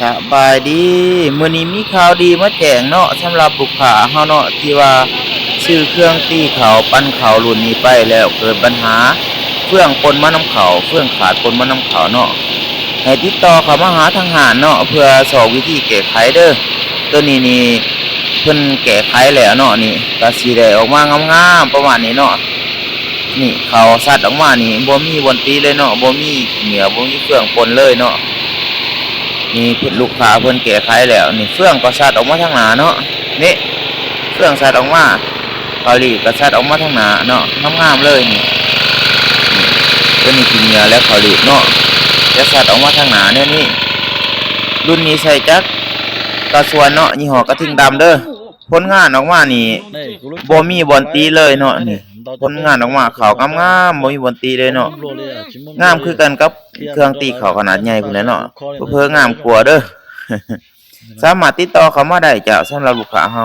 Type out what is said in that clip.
สบายดีมื้อนี้มีข่าวดีมาแจ้งเนาะสำหรับลูกค้าเฮาเนาะที่ว่าซื้อเครื่องตีเขาปั้นเขารุ่นนี้ไปแล้วเกิดปัญหาเฟื่องปนมาน้ำเขาเฟื่องขาดปนมาน้ำเขาเนาะให้ติดต่อเขามาหาทางหารเนาะเพื่อสอบวิธีแก้ไขเด้อตัวนี้นี่เพิ่นแก้ไขแล้วเนาะนี่ก็สิได้ออกมางามๆประมาณนี้เนาะนี่เขาสัตว์ออกมานี่บ่มีวนตีเลยเนาะบ่มีเหนือบ่มีเฟื่องปนเลยเนาะ นี่เพิ่นลูกค้าเพิ่นแก้ไขแล้ว นี่เฟื่องก็สัตว์ออกมาทางหน้าเนาะนี่เฟื่องสัตว์ออกมาเกาหลีก็สัตว์ออกมาทางหน้าเนาะงามๆเลยนี่นี่ตัวนี้กินเหนือแล้วเกาหลีเนาะจะสัตว์ออกมาทางหน้าเนี่ยนี่รุ่นนี้ใส่จักกระสวนเนาะยี่ห้อกระทิงดำเด้อผลงานออกมานี่บ่มีบอลตีเลยเนาะนี่ ผลงานออกมาเขาวงามๆบ่มีบอลตีเลยเนาะงามคือกันกับเครื่องตีเขาวขนาดใหญ่พุ่นแหละเนาะเพิ่งามกว่าเด้อสามารถติดต่อเข้ามาได้จ้ะสำหรับลูกค้าเฮา